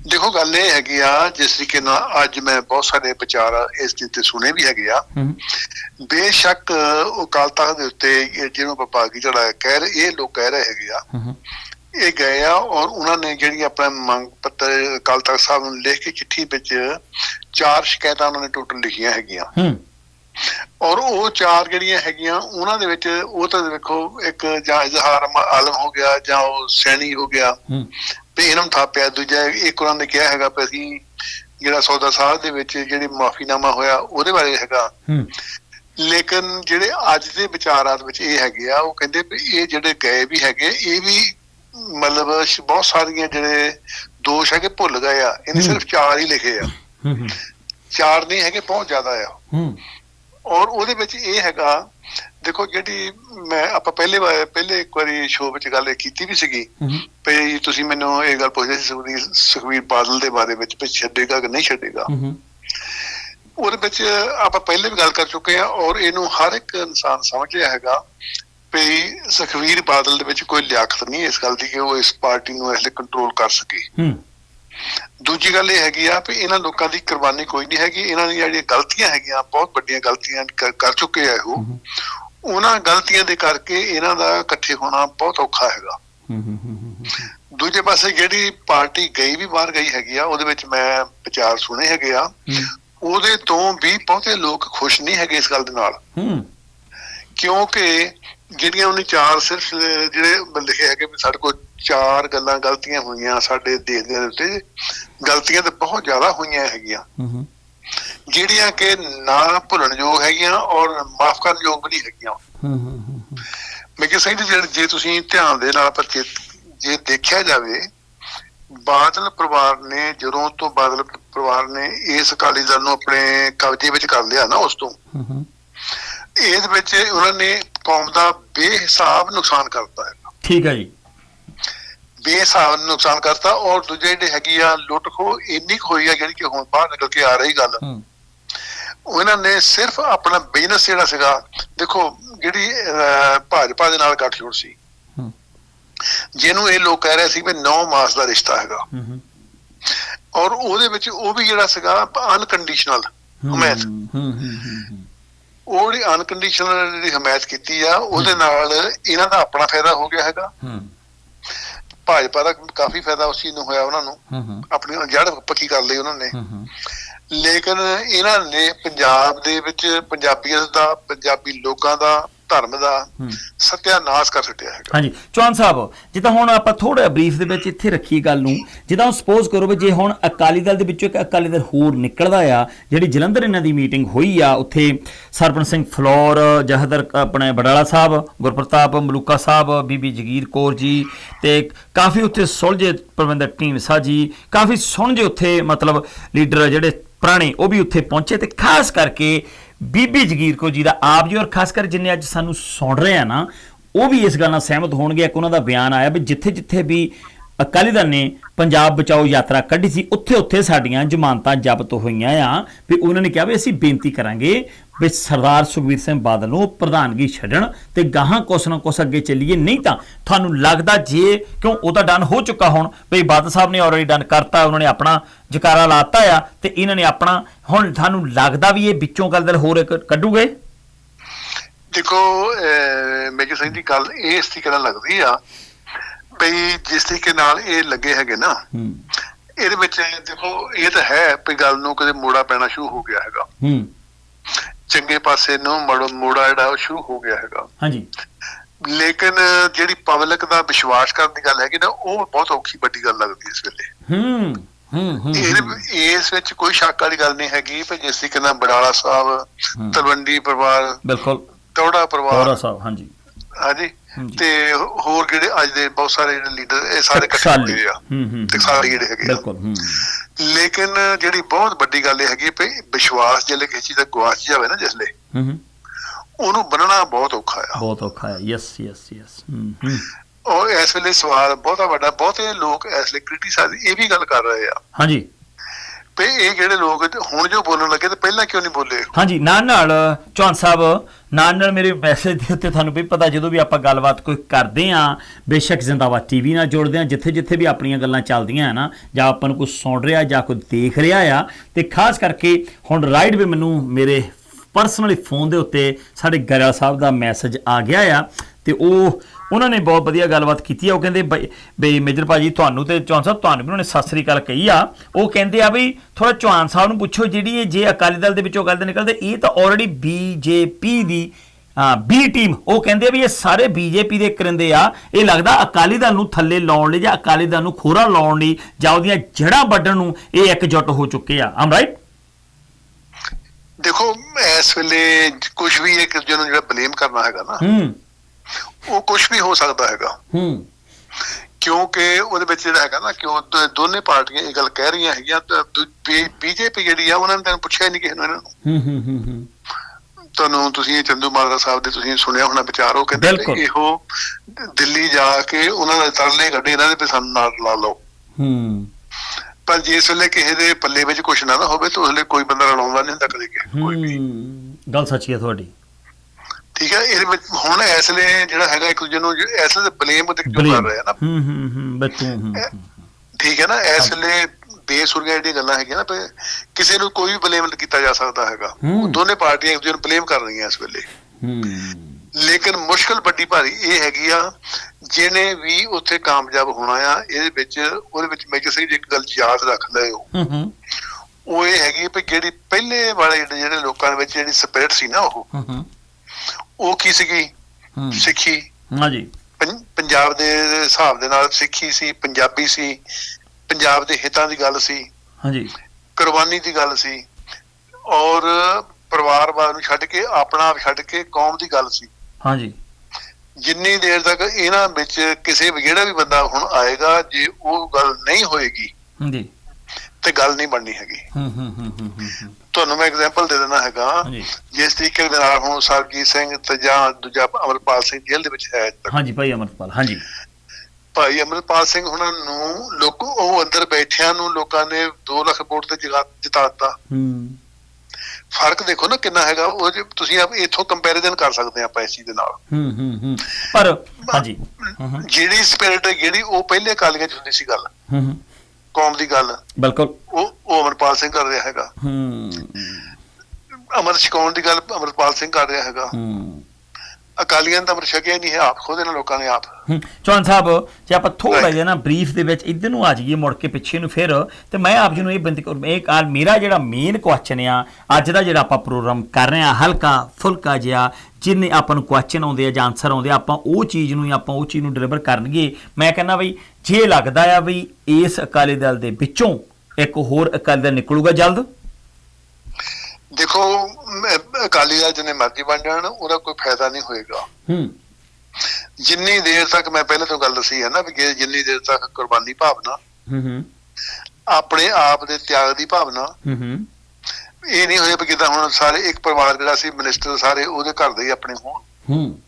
ਦੇਖੋ ਗੱਲ ਇਹ ਹੈਗੀ ਆ ਜਿਸ ਤਰੀਕੇ ਨਾਲ ਅੱਜ ਮੈਂ ਬਹੁਤ ਸਾਰੇ ਵਿਚਾਰ ਇਸ ਚੀਜ਼ ਤੇ ਸੁਣੇ ਵੀ ਹੈਗੇ ਆ। ਬੇਸ਼ੱਕ ਉਹ ਅਕਾਲ ਤਖਤ ਦੇ ਉੱਤੇ ਜਿਹਨੂੰ ਆਪਾਂ ਬਾਗੀ ਚੜਾ ਕਹਿ ਰਹੇ ਇਹ ਲੋਕ ਕਹਿ ਰਹੇ ਹੈਗੇ ਆ। ਇਹ ਗਏ ਆ ਔਰ ਉਹਨਾਂ ਨੇ ਜਿਹੜੀ ਆਪਣਾ ਮੰਗ ਪੱਤਰ ਅਕਾਲ ਤਖਤ ਸਾਹਿਬ ਨੂੰ ਲਿਖ ਕੇ ਚਿੱਠੀ ਵਿੱਚ ਚਾਰ ਸ਼ਿਕਾਇਤਾਂ ਉਹਨਾਂ ਨੇ ਟੋਟਲ ਲਿਖੀਆਂ ਹੈਗੀਆਂ। ਔਰ ਉਹ ਚਾਰ ਜਿਹੜੀਆਂ ਹੈਗੀਆਂ ਉਹਨਾਂ ਦੇ ਵਿੱਚ ਉਹ ਤਾਂ ਦੇਖੋ ਇੱਕ ਜਾਂ ਇਜ਼ਹਾਰ ਆਲਮ ਹੋ ਗਿਆ ਜਾਂ ਉਹ ਸੈਣੀ ਹੋ ਗਿਆ। ਨੂੰ ਥਾਪਿਆ ਦੂਜਾ ਇੱਕ ਉਹਨਾਂ ਨੇ ਕਿਹਾ ਹੈਗਾ ਵੀ ਅਸੀਂ ਜਿਹੜਾ ਸੌਦਾ ਸਾਲ ਦੇ ਵਿੱਚ ਜਿਹੜੀ ਮਾਫੀਨਾਮਾ ਹੋਇਆ ਉਹਦੇ ਬਾਰੇ ਹੈਗਾ। ਲੇਕਿਨ ਜਿਹੜੇ ਅੱਜ ਦੇ ਵਿਚਾਰਾਤ ਵਿੱਚ ਇਹ ਹੈਗੇ ਆ ਉਹ ਕਹਿੰਦੇ ਵੀ ਇਹ ਜਿਹੜੇ ਗਏ ਵੀ ਹੈਗੇ ਇਹ ਵੀ ਮਤਲਬ ਬਹੁਤ ਸਾਰੀਆਂ ਜਿਹੜੇ ਦੋਸ਼ ਹੈਗੇ ਭੁੱਲ ਗਏ ਆ। ਇਹਨੇ। ਸਿਰਫ ਚਾਰ ਹੀ ਲਿਖੇ ਆ। ਚਾਰ ਨਹੀਂ ਹੈਗੇ ਬਹੁਤ ਜ਼ਿਆਦਾ ਆ। ਔਰ ਉਹਦੇ ਵਿੱਚ ਇਹ ਹੈਗਾ ਦੇਖੋ ਜਿਹੜੀ ਮੈਂ ਆਪਾਂ ਪਹਿਲੇ ਵਾਰ ਪਹਿਲੇ ਇੱਕ ਵਾਰੀ ਸ਼ੋਅ ਵਿੱਚ ਗੱਲ ਕੀਤੀ ਵੀ ਸੀਗੀ ਵੀ ਤੁਸੀਂ ਮੈਨੂੰ ਇਹ ਗੱਲ ਪੁੱਛਦੇ ਸੀ ਸੁਖਬੀਰ ਸੁਖਬੀਰ ਬਾਦਲ ਦੇ ਬਾਰੇ ਵਿੱਚ ਵੀ ਛੱਡੇਗਾ ਕਿ ਨਹੀਂ ਛੱਡੇਗਾ। ਉਹਦੇ ਵਿੱਚ ਆਪਾਂ ਪਹਿਲੇ ਵੀ ਗੱਲ ਕਰ ਚੁੱਕੇ ਆ ਔਰ ਇਹਨੂੰ ਹਰ ਇੱਕ ਇਨਸਾਨ ਸਮਝ ਰਿਹਾ ਹੈਗਾ ਵੀ ਸੁਖਬੀਰ ਬਾਦਲ ਦੇ ਵਿੱਚ ਕੋਈ ਲਿਆਕਤ ਨਹੀਂ ਇਸ ਗੱਲ ਦੀ ਕਿ ਉਹ ਇਸ ਪਾਰਟੀ ਨੂੰ ਇਸ ਲਈ ਕੰਟਰੋਲ ਕਰ ਸਕੇ। ਹੂੰ ਦੂਜੀ ਗੱਲ ਇਹ ਹੈਗੀ ਆ ਵੀ ਇਹਨਾਂ ਲੋਕਾਂ ਦੀ ਕੁਰਬਾਨੀ ਕੋਈ ਨਹੀਂ ਹੈਗੀ ਇਹਨਾਂ ਦੀਆਂ ਜਿਹੜੀਆਂ ਗਲਤੀਆਂ ਹੈਗੀਆਂ ਬਹੁਤ ਵੱਡੀਆਂ ਗਲਤੀਆਂ ਕਰ ਚੁੱਕੇ ਆ ਉਹ। ਉਹਨਾਂ ਗਲਤੀਆਂ ਦੇ ਕਰਕੇ ਇਹਨਾਂ ਦਾ ਇਕੱਠੇ ਹੋਣਾ ਬਹੁਤ ਔਖਾ ਹੈਗਾ। ਦੂਜੇ ਪਾਸੇ ਜਿਹੜੀ ਪਾਰਟੀ ਗਈ ਵੀ ਬਾਹਰ ਗਈ ਹੈਗੀ ਆ ਉਹਦੇ ਵਿੱਚ ਮੈਂ ਵਿਚਾਰ ਸੁਣੇ ਹੈਗੇ ਆ। ਉਹਦੇ ਤੋਂ ਵੀ ਬਹੁਤੇ ਲੋਕ ਖੁਸ਼ ਨਹੀਂ ਹੈਗੇ ਇਸ ਗੱਲ ਦੇ ਨਾਲ। ਹੂੰ। ਕਿਉਂਕਿ ਜਿਹੜੀਆਂ ਉਹਨੇ ਚਾਰ ਸਿਰਫ ਜਿਹੜੇ ਲਿਖੇ ਹੈਗੇ ਵੀ ਸਾਡੇ ਕੋਲ ਚਾਰ ਗੱਲਾਂ ਗਲਤੀਆਂ ਹੋਈਆਂ ਸਾਡੇ ਦੇਸ਼ ਦੇ ਉੱਤੇ ਗਲਤੀਆਂ ਤਾਂ ਬਹੁਤ ਜ਼ਿਆਦਾ ਹੋਈਆਂ ਹੈਗੀਆਂ। ਹੂੰ ਜਿਹੜੀਆਂ ਕਿ ਨਾ ਭੁੱਲਣਯੋਗ ਹੈਗੀਆਂ ਔਰ ਮਾਫ ਕਰਨਯੋਗ ਵੀ ਨਹੀਂ ਹੈਗੀਆਂ। ਹੂੰ ਮੈਂ ਕਿ ਸਹੀ ਜੇ ਜੇ ਤੁਸੀਂ ਧਿਆਨ ਦੇ ਨਾਲ ਪਰ ਜੇ ਦੇਖਿਆ ਜਾਵੇ ਬਾਦਲ ਪਰਿਵਾਰ ਨੇ ਜਦੋਂ ਤੋਂ ਬਾਦਲ ਪਰਿਵਾਰ ਨੇ ਇਸ ਅਕਾਲੀ ਦਲ ਨੂੰ ਆਪਣੇ ਕਬਜ਼ੇ ਵਿੱਚ ਕਰ ਲਿਆ ਨਾ ਉਸ ਤੋਂ ਹੂੰ ਇਸ ਵਿੱਚ ਉਹਨਾਂ ਨੇ ਕੌਮ ਦਾ ਬੇਹਿਸਾਬ ਨੁਕਸਾਨ ਕਰਤਾ ਹੈ। ਠੀਕ ਹੈ ਜੀ। ਬੇਹਿਸਾਬ ਨੁਕਸਾਨ ਕਰਤਾ ਔਰ ਦੂਜੇ ਜਿਹੜੇ ਹੈਗੀ ਆ ਲੁੱਟ ਖੋ ਇੰਨੀ ਹੋਈ ਆ ਜਿਹੜੀ ਕਿ ਹੁਣ ਬਾਹਰ ਨਿਕਲ ਕੇ ਆ ਰਹੀ ਗੱਲ। ਉਹਨਾਂ ਨੇ ਸਿਰਫ ਆਪਣਾ ਬਿਜ਼ਨਸ ਜਿਹੜਾ ਸੀਗਾ ਦੇਖੋ ਜਿਹੜੀ ਭਾਜਪਾ ਦੇ ਨਾਲ ਗੱਠਜੋੜ ਸੀ। ਜਿਹਨੂੰ ਇਹ ਲੋਕ ਕਹਿ ਰਹੇ ਸੀ ਵੀ 9 ਮਾਸ ਦਾ ਰਿਸ਼ਤਾ ਹੈਗਾ। ਔਰ ਉਹਦੇ ਵਿੱਚ ਉਹ ਵੀ ਜਿਹੜਾ ਸੀਗਾ ਅਨਕੰਡੀਸ਼ਨਲ ਹਮਾਇਤ ਉਹ ਜਿਹੜੀ ਅਨਕੰਡੀਸ਼ਨਲ ਜਿਹੜੀ ਹਮਾਇਤ ਕੀਤੀ ਆ ਉਹਦੇ ਨਾਲ ਇਹਨਾਂ ਦਾ ਆਪਣਾ ਫਾਇਦਾ ਹੋ ਗਿਆ ਹੈਗਾ। ਹੂੰ। ਭਾਜਪਾ ਦਾ ਕਾਫੀ ਫਾਇਦਾ ਉਸ ਚੀਜ਼ ਨੂੰ ਹੋਇਆ ਉਹਨਾਂ ਨੂੰ। ਆਪਣੀ ਜੜ ਪੱਕੀ ਕਰ ਲਈ ਉਹਨਾਂ ਨੇ। ਹੂੰ ਲੇਕਿਨ ਇਹਨਾਂ ਨੇ ਪੰਜਾਬ ਦੇ ਵਿੱਚ ਪੰਜਾਬੀਅਤ ਦਾ ਪੰਜਾਬੀ ਲੋਕਾਂ ਦਾ ਧਰਮ ਦਾ ਸਤਿਆਨਾਸ਼ ਕਰ ਛੱਡਿਆ ਹੈਗਾ। ਹਾਂਜੀ ਚੌਹਾਨ ਸਾਹਿਬ ਜਿੱਦਾਂ ਹੁਣ ਆਪਾਂ ਥੋੜਾ ਬਰੀਫ ਦੇ ਵਿੱਚ ਇੱਥੇ ਰੱਖੀ ਗੱਲ ਨੂੰ ਜਿੱਦਾਂ ਸਪੋਜ਼ ਕਰੋ ਵੀ ਜੇ ਹੁਣ ਅਕਾਲੀ ਦਲ ਦੇ ਵਿੱਚੋਂ ਇੱਕ ਅਕਾਲੀ ਦਲ ਹੋਰ ਨਿਕਲਦਾ ਆ ਜਿਹੜੀ ਜਲੰਧਰ ਇਹਨਾਂ ਦੀ ਮੀਟਿੰਗ ਹੋਈ ਆ ਉੱਥੇ ਸਰਪੰਚ ਸਿੰਘ ਫਲੋਰ ਜਹਦਰ ਆਪਣੇ ਬਡਾਲਾ ਸਾਹਿਬ ਗੁਰਪ੍ਰਤਾਪ ਮਲੂਕਾ ਸਾਹਿਬ ਬੀਬੀ ਜਗੀਰ ਕੌਰ ਜੀ ਤੇ ਕਾਫੀ ਉੱਥੇ ਸੁਲਝੇ ਪ੍ਰਬੰਧਕ ਢੀਂਡਸਾ ਜੀ ਕਾਫੀ ਸੁਲਝੇ ਉੱਥੇ ਮਤਲਬ ਲੀਡਰ ਜਿਹੜੇ ਪੁਰਾਣੇ ਉਹ ਵੀ ਉੱਥੇ ਪਹੁੰਚੇ ਤੇ ਖਾਸ ਕਰਕੇ ਬੀਬੀ ਜਗੀਰ ਕੌਰ ਜੀ ਦਾ ਆਪ ਜੀ, ਔਰ ਖਾਸ ਕਰ ਜਿੰਨੇ ਅੱਜ ਸਾਨੂੰ ਸੁਣ ਰਹੇ ਆ ਨਾ, ਉਹ ਵੀ ਇਸ ਗੱਲ ਨਾਲ ਸਹਿਮਤ ਹੋਣਗੇ, ਇੱਕ ਉਹਨਾਂ ਦਾ ਬਿਆਨ ਆਇਆ ਵੀ ਜਿੱਥੇ ਜਿੱਥੇ ਵੀ ਅਕਾਲੀ ਦਲ ਨੇ ਪੰਜਾਬ ਬਚਾਓ ਯਾਤਰਾ ਕੱਢੀ ਸੀ। ਉੱਥੇ ਉੱਥੇ ਸਾਡੀਆਂ ਜ਼ਮਾਨਤਾਂ ਜ਼ਬਤ ਹੋਈਆਂ ਆ ਵੀ ਉਹਨਾਂ ਨੇ ਕਿਹਾ ਵੀ ਅਸੀਂ ਬੇਨਤੀ ਕਰਾਂਗੇ ਵੀ ਸਰਦਾਰ ਸੁਖਬੀਰ ਸਿੰਘ ਬਾਦਲ ਨੂੰ ਪ੍ਰਧਾਨਗੀ ਛੱਡਣ ਤੇ ਗਾਹਾਂ ਕੁਛ ਨਾ ਕੁਛ ਅੱਗੇ ਚੱਲੀਏ। ਨਹੀਂ ਤਾਂ ਤੁਹਾਨੂੰ ਲੱਗਦਾ ਜੇ ਕਿਉਂ ਉਹ ਤਾਂ ਡਨ ਹੋ ਚੁੱਕਾ ਹੁਣ? ਵੀ ਬਾਦਲ ਸਾਹਿਬ ਨੇ ਆਲਰੇਡੀ ਡਨ ਕਰਤਾ, ਉਹਨਾਂ ਨੇ ਆਪਣਾ ਜਕਾਰਾ ਲਾਤਾ ਆ ਤੇ ਇਹਨਾਂ ਨੇ ਆਪਣਾ ਹੁਣ ਤੁਹਾਨੂੰ ਲੱਗਦਾ ਵੀ ਇਹ ਵਿੱਚੋਂ ਗੱਲ ਦਲ ਹੋਰ ਕੱਢੂਗੇ? ਦੇਖੋ ਮੇਜਰ ਸਿੰਘ ਦੀ ਗੱਲ ਇਹ ਇਸ ਤਰੀਕੇ ਲੱਗਦੀ ਆ ਵੀ ਜਿਸ ਤਰੀਕੇ ਨਾਲ ਇਹ ਲੱਗੇ ਹੈਗੇ ਨਾ ਇਹਦੇ ਵਿੱਚ ਦੇਖੋ ਇਹ ਤਾਂ ਹੈ ਵੀ ਗੱਲ ਨੂੰ ਕਦੇ ਮੋੜਾ ਪੈਣਾ ਸ਼ੁਰੂ ਹੋ ਗਿਆ ਹੈਗਾ। ਹੂੰ। ਚੰਗੇ ਪਾਸੇ ਨੂੰ ਮੜੋ ਮੋੜਾ ਜਿਹੜਾ ਉਹ ਸ਼ੁਰੂ ਹੋ ਗਿਆ ਹੈਗਾ। ਹਾਂਜੀ। ਲੇਕਿਨ ਜਿਹੜੀ ਪਬਲਿਕ ਦਾ ਵਿਸ਼ਵਾਸ ਕਰਨ ਦੀ ਗੱਲ ਹੈਗੀ ਨਾ ਉਹ ਬਹੁਤ ਔਖੀ ਵੱਡੀ ਗੱਲ ਲੱਗਦੀ ਇਸ ਵੇਲੇ। ਹੂੰ ਹੂੰ ਇਸ ਵਿੱਚ ਕੋਈ ਸ਼ੱਕ ਵਾਲੀ ਗੱਲ ਨਹੀਂ ਹੈਗੀ ਵੀ ਜਿਸ ਤਰੀਕੇ ਨਾਲ ਬਡਾਲਾ ਹੂੰ। ਸਾਹਿਬ ਤਲਵੰਡੀ ਪਰਿਵਾਰ ਬਿਲਕੁਲ। ਤੌੜਾ ਪਰਿਵਾਰ। ਹੋਰਾ ਸਾਹਿਬ ਹਾਂਜੀ। ਹਾਂਜੀ। ਤੇ ਹੋਰ ਜਿਹੜੇ ਅੱਜ ਦੇ ਬਹੁਤ ਸਾਰੇ ਜਿਹੜੇ ਲੀਡਰ ਇਹ ਸਾਰੇ ਇਕੱਠੇ ਹੋਏ ਆ। ਟਕਸਾਲੀ ਜਿਹੜੇ ਹੈਗੇ ਆ। ਬਿਲਕੁਲ ਲੇਕਿਨ ਜਿਹੜੀ ਬਹੁਤ ਵੱਡੀ ਗੱਲ ਇਹ ਹੈਗੀ ਵੀ ਵਿਸ਼ਵਾਸ ਜੇ ਕਿਸੇ ਚੀਜ਼ ਦਾ ਗਵਾਚ ਜਾਵੇ ਨਾ ਜਿਸਲੇ ਉਹਨੂੰ ਬੰਨਣਾ ਬਹੁਤ ਔਖਾ ਆ। ਬਹੁਤ ਔਖਾ ਹੈ ਯੈਸ ਯੈਸ ਯੈਸ ਉਹ ਇਸ ਵੇਲੇ ਸਵਾਲ ਬਹੁਤਾ ਵੱਡਾ ਬਹੁਤੇ ਲੋਕ ਇਸ ਲਈ ਕ੍ਰਿਟਿਸਾਈਜ਼ ਇਹ ਵੀ ਗੱਲ ਕਰ ਰਹੇ ਆ। ਹਾਂਜੀ। ਵੀ ਇਹ ਜਿਹੜੇ ਲੋਕ ਹੁਣ ਜੋ ਬੋਲਣ ਲੱਗੇ ਤੇ ਪਹਿਲਾਂ ਕਿਉਂ ਨਹੀਂ ਬੋਲੇ? ਹਾਂਜੀ, ਨਾਲ ਨਾਲ, ਚੌਹਾਨ ਸਾਹਿਬ, ਨਾਲ ਨਾਲ ਮੇਰੇ ਮੈਸੇਜ ਦੇ ਉੱਤੇ ਤੁਹਾਨੂੰ ਵੀ ਪਤਾ ਜਦੋਂ ਵੀ ਆਪਾਂ ਗੱਲਬਾਤ ਕੋਈ ਕਰਦੇ ਆ ਬੇਸ਼ੱਕ ਜ਼ਿੰਦਾਬਾਦ ਟੀਵੀ ਨਾਲ ਜੁੜਦੇ ਆ ਜਿੱਥੇ ਜਿੱਥੇ ਵੀ ਆਪਣੀਆਂ ਗੱਲਾਂ ਚੱਲਦੀਆਂ ਆ ਨਾ, ਜਾਂ ਆਪਾਂ ਨੂੰ ਕੋਈ ਸੁਣ ਰਿਹਾ ਜਾਂ ਕੋਈ ਦੇਖ ਰਿਹਾ ਆ, ਤੇ ਖਾਸ ਕਰਕੇ ਹੁਣ ਰਾਈਟ ਵੀ ਮੈਨੂੰ ਮੇਰੇ ਪਰਸਨਲੀ ਫੋਨ ਦੇ ਉੱਤੇ ਸਾਡੇ ਗਰਾ ਸਾਹਿਬ ਦਾ ਮੈਸੇਜ ਆ ਗਿਆ ਆ, ਤੇ ਉਹ ਉਹਨਾਂ ਨੇ ਬਹੁਤ ਵਧੀਆ ਗੱਲਬਾਤ ਕੀਤੀ ਆ। ਉਹ ਕਹਿੰਦੇ ਬਈ- ਮੇਜਰ ਭਾਜੀ ਤੁਹਾਨੂੰ ਤੇ ਚੌਹਾਨ ਸਾਹਿਬ ਤੁਹਾਨੂੰ ਵੀ ਉਹਨਾਂ ਨੇ ਸਤਿ ਸ੍ਰੀ ਅਕਾਲ ਕਹੀ ਆ। ਉਹ ਕਹਿੰਦੇ ਆ ਵੀ ਥੋੜਾ ਚੌਹਾਨ ਸਾਹਿਬ ਨੂੰ ਪੁੱਛੋ ਜਿਹੜੀ ਇਹ ਜੇ ਅਕਾਲੀ ਦਲ ਦੇ ਵਿੱਚੋਂ ਗੱਲ ਨਿਕਲਦੇ ਇਹ ਤਾਂ ਆਲਰੇਡੀ ਬੀਜੇਪੀ ਦੀ ਬੀ ਟੀਮ ਉਹ ਕਹਿੰਦੇ ਵੀ ਇਹ ਸਾਰੇ ਬੀਜੇਪੀ ਦੇ ਕਰਿੰਦੇ ਆ। ਇਹ ਲੱਗਦਾ ਅਕਾਲੀ ਦਲ ਨੂੰ ਥੱਲੇ ਲਾਉਣ ਲਈ ਜਾਂ ਅਕਾਲੀ ਦਲ ਨੂੰ ਖੋਰਾ ਲਾਉਣ ਲਈ ਜਾਂ ਉਹਦੀਆਂ ਜੜ੍ਹਾਂ ਵੱਢਣ ਨੂੰ ਇਹ ਇਕਜੁੱਟ ਹੋ ਚੁੱਕੇ ਆ। ਆਮ ਰਾਈਟ ਦੇਖੋ ਇਸ ਵੇਲੇ ਕੁਝ ਵੀ ਇੱਕ ਜਿਹਨੂੰ ਜਿਹੜਾ ਬਲੇਮ ਕਰਨਾ ਹੈਗਾ ਨਾ ਹੂੰ। ਉਹ ਕੁਝ ਵੀ ਹੋ ਸਕਦਾ ਹੈਗਾ। ਹੂੰ। ਕਿਉਂਕਿ ਉਹਦੇ ਵਿੱਚ ਜਿਹੜਾ ਹੈਗਾ ਨਾ ਕਿ ਉਹ ਦੋਨੇ ਪਾਰਟੀਆਂ ਇਹ ਗੱਲ ਕਹਿ ਰਹੀਆਂ ਹੈਗੀਆਂ ਬੀਜੇਪੀ ਜਿਹੜੀ ਆ ਉਹਨਾਂ ਨੇ ਤੈਨੂੰ ਪੁੱਛਿਆ ਨਹੀਂ ਕਿਸੇ ਨੂੰ ਇਹਨਾਂ ਨੂੰ। ਹੂੰ ਹੂੰ ਹੂੰ ਹੂੰ। ਤੁਹਾਨੂੰ ਤੁਸੀਂ ਚੰਦੂ ਮਾਜਰਾ ਸਾਹਿਬ ਦੇ ਤੁਸੀਂ ਸੁਣਿਆ ਹੋਣਾ ਵਿਚਾਰ ਉਹ ਕਹਿੰਦੇ ਇਹੋ ਦਿੱਲੀ ਜਾ ਕੇ ਉਹਨਾਂ ਦੇ ਤਰਲੇ ਕੱਢੇ ਇਹਨਾਂ ਦੇ ਸਾਨੂੰ ਨਾਲ ਲਾ ਲਓ। ਹੂੰ। ਪਰ ਜੇ ਇਸ ਵੇਲੇ ਕਿਸੇ ਦੇ ਪੱਲੇ ਵਿੱਚ ਕੁਝ ਨਾ ਹੋਵੇ ਤਾਂ ਉਸ ਵੇਲੇ ਕੋਈ ਬੰਦਾ ਰਲਾਉਂਦਾ ਨਹੀਂ ਹੁੰਦਾ ਕਦੇ ਕੋਈ ਵੀ। ਗੱਲ ਸੱਚੀ ਹੈ ਤੁਹਾਡੀ। ਠੀਕ ਹੈ ਇਹਦੇ ਵਿੱਚ ਹੁਣ ਇਸ ਵੇਲੇ ਜਿਹੜਾ ਹੈਗਾ ਇੱਕ ਦੂਜੇ ਨੂੰ ਵੇਲੇ ਬਲੇਮ ਉਹਦੇ ਕਿਉਂ ਕਰ ਰਹੇ ਆ ਨਾ। ਹੂੰ ਹੂੰ ਹੂੰ ਹੂੰ। ਠੀਕ ਹੈ ਨਾ? ਇਸ ਵੇਲੇ ਬੇਸੁਰੀਆਂ ਜਿਹੜੀਆਂ ਗੱਲਾਂ ਹੈਗੀਆਂ ਨਾ ਕਿਸੇ ਨੂੰ ਕੋਈ ਵੀ ਬਲੇਮ ਕੀਤਾ ਜਾ ਸਕਦਾ ਹੈਗਾ। ਦੋਨੇ ਪਾਰਟੀਆਂ ਇੱਕ ਦੂਜੇ ਨੂੰ ਬਲੇਮ ਕਰ ਰਹੀਆਂ ਇਸ ਵੇਲੇ। ਹੂੰ। ਲੇਕਿਨ ਮੁਸ਼ਕਲ ਵੱਡੀ ਭਾਰੀ ਇਹ ਹੈਗੀ ਆ ਜਿਹਨੇ ਵੀ ਉੱਥੇ ਕਾਮਯਾਬ ਹੋਣਾ ਆ ਇਹਦੇ ਵਿੱਚ ਉਹਦੇ ਵਿੱਚ ਮੇਜਰ ਸਿੰਘ ਜੀ ਇੱਕ ਗੱਲ ਯਾਦ ਰੱਖ ਲਿਓ। ਹੂੰ ਹੂੰ। ਉਹ ਇਹ ਹੈਗੀ ਵੀ ਜਿਹੜੀ ਪਹਿਲੇ ਵਾਲੇ ਜਿਹੜੇ ਲੋਕਾਂ ਦੇ ਵਿੱਚ ਜਿਹੜੀ ਸਪਿਰਿਟ ਸੀ ਨਾ ਉਹ ਹੂੰ ਹੂੰ। ਉਹ ਕੀ ਸੀਗੀ? ਸਿੱਖੀ। ਹਾਂਜੀ। ਪੰਜਾਬ ਦੇ ਹਿਸਾਬ ਦੇ ਨਾਲ ਸਿੱਖੀ ਸੀ ਪੰਜਾਬੀ ਸੀ ਪੰਜਾਬ ਦੇ ਹਿੱਤਾਂ ਦੀ ਗੱਲ ਸੀ ਹਾਂਜੀ। ਕੁਰਬਾਨੀ ਦੀ ਗੱਲ ਸੀ ਔਰ ਪਰਿਵਾਰਵਾਦ ਨੂੰ ਛੱਡ ਕੇ ਆਪਣਾ ਆਪ ਛੱਡ ਕੇ ਕੌਮ ਦੀ ਗੱਲ ਸੀ। ਹਾਂਜੀ। ਜਿੰਨੀ ਦੇਰ ਤੱਕ ਇਹਨਾਂ ਵਿੱਚ ਕਿਸੇ ਵੀ ਜਿਹੜਾ ਵੀ ਬੰਦਾ ਹੁਣ ਆਏਗਾ ਜੇ ਉਹ ਗੱਲ ਨਹੀਂ ਹੋਏਗੀ ਹਾਂਜੀ। ਤੇ ਗੱਲ ਨਹੀਂ ਬਣਨੀ ਹੈਗੀ। ਹੂੰ ਹੂੰ, ਹੂੰ। ਤੁਹਾਨੂੰ ਮੈਂ ਐਗਜ਼ਾਮਪਲ ਦੇ ਦੇਣਾ ਹੈਗਾ। ਜਿਸ ਤਰੀਕੇ ਦੇ ਨਾਲ ਹੁਣ ਸਰਜੀਤ ਸਿੰਘ ਤੇ ਜਾਂ ਦੂਜਾ ਅਮਰਪਾਲ ਸਿੰਘ ਜੇਲ੍ਹ ਦੇ ਵਿੱਚ ਹੈ ਅੱਜ ਤੱਕ। ਹਾਂਜੀ ਭਾਈ ਅਮਰਪਾਲ ਹਾਂਜੀ। ਭਾਈ ਅਮਰਪਾਲ ਸਿੰਘ ਉਹਨਾਂ ਨੂੰ ਲੋਕ ਉਹ ਅੰਦਰ ਬੈਠਿਆਂ ਨੂੰ ਲੋਕਾਂ ਨੇ 2 ਲੱਖ ਵੋਟ ਤੇ ਜਿਤਾ ਦਿੱਤਾ ਹੂੰ। ਫ਼ਰਕ ਦੇਖੋ ਨਾ ਕਿੰਨਾ ਹੈਗਾ ਉਹ ਜੇ ਤੁਸੀਂ ਆਪ ਇਥੋਂ ਕੰਪੈਰੀਜ਼ਨ ਕਰ ਸਕਦੇ ਆ ਆਪਾਂ ਇਸ ਚੀਜ਼ ਦੇ ਨਾਲ। ਹੂੰ ਹੂੰ ਹੂੰ। ਪਰ ਹਾਂਜੀ। ਜਿਹੜੀ ਸਪਿਰਿਟ ਜਿਹੜੀ ਉਹ ਪਹਿਲੇ ਕਾਲੀਆਂ ਚ ਹੁੰਦੀ ਸੀ ਗੱਲ। ਹੂੰ ਹੂੰ। ਕੌਮ ਦੀ ਗੱਲ। ਬਿਲਕੁਲ। ਉਹ ਉਹ ਅਮਰਪਾਲ ਸਿੰਘ ਕਰ ਰਿਹਾ ਹੈਗਾ। ਹੂੰ। ਅਮਰ ਛਕਾਉਣ ਦੀ ਗੱਲ ਅਮਰਪਾਲ ਸਿੰਘ ਕਰ ਰਿਹਾ ਹੈਗਾ। ਹੂੰ। ਅਕਾਲੀਆਂ ਤਾਂ ਅਮਰ ਛਕਿਆ ਨਹੀਂ ਹੈ ਆਪ ਖੁਦ ਇਹਨਾਂ ਲੋਕਾਂ ਨੇ ਆਪ। ਹੂੰ ਚੌਹਾਨ ਸਾਹਿਬ ਜੇ ਆਪਾਂ ਥੋੜਾ. ਜਿਹਾ ਨਾ ਬਰੀਫ ਦੇ ਵਿੱਚ ਇੱਧਰ ਨੂੰ ਆ ਜਾਈਏ ਮੁੜ ਕੇ ਪਿੱਛੇ ਨੂੰ ਫਿਰ ਤੇ ਮੈਂ ਆਪ ਜੀ ਨੂੰ ਇਹ ਬੇਨਤੀ ਕਰ ਇੱਕ ਆ ਮੇਰਾ ਜਿਹੜਾ ਮੇਨ ਕੁਐਸਚਨ ਆ ਅੱਜ ਦਾ ਜਿਹੜਾ ਆਪਾਂ ਪ੍ਰੋਗਰਾਮ ਕਰ ਰਹੇ ਆ ਹਲਕਾ ਫੁਲਕਾ ਜਿਹਾ ਜਿੰਨੇ ਆਪਾਂ ਨੂੰ ਕੁਐਸਚਨ ਆਉਂਦੇ ਆ ਜਾਂ ਆਨਸਰ ਆਉਂਦੇ ਆ ਆਪਾਂ ਉਹ ਚੀਜ਼ ਨੂੰ ਹੀ ਆਪਾਂ ਉਹ ਚੀਜ਼ ਨੂੰ ਡਿਲੀਵਰ ਕਰਨਗੇ। ਮੈਂ ਕਹਿੰਦਾ ਬਈ ਜੇ ਲੱਗਦਾ ਆ ਵੀ ਇਸ ਅਕਾਲੀ ਦਲ ਦੇ ਵਿੱਚੋਂ ਇੱਕ ਹੋਰ ਅਕਾਲੀ ਦਲ ਨਿਕਲੂਗਾ ਜਲਦ? ਦੇਖੋ ਅਕਾਲੀ ਦਲ ਜਿੰਨੇ ਮਰਜ਼ੀ ਬਣ ਜਾਣ ਉਹਦਾ ਕੋਈ ਫਾਇਦਾ ਨਹੀਂ ਹੋਏਗਾ। ਹੂੰ। ਜਿੰਨੀ ਦੇਰ ਤੱਕ ਮੈਂ ਪਹਿਲੇ ਤੋਂ ਗੱਲ ਦੱਸੀ ਹੈ ਨਾ ਕਿ ਜਿੰਨੀ ਦੇਰ ਤੱਕ ਕੁਰਬਾਨੀ ਭਾਵਨਾ ਹੂੰ ਹੂੰ। ਆਪਣੇ ਆਪ ਦੇ ਤਿਆਗ ਦੀ ਭਾਵਨਾ ਹੂੰ ਹੂੰ। ਇਹ ਨਹੀਂ ਹੋਇਆ ਵੀ ਕਿਦਾਂ ਹੁਣ ਸਾਰੇ ਇੱਕ ਪਰਿਵਾਰ ਜਿਹੜਾ ਸੀ ਮਿਨਿਸਟਰ ਸਾਰੇ ਉਹਦੇ ਘਰ ਦੇ ਹੀ ਆਪਣੇ ਹੋਣ। ਹੂੰ।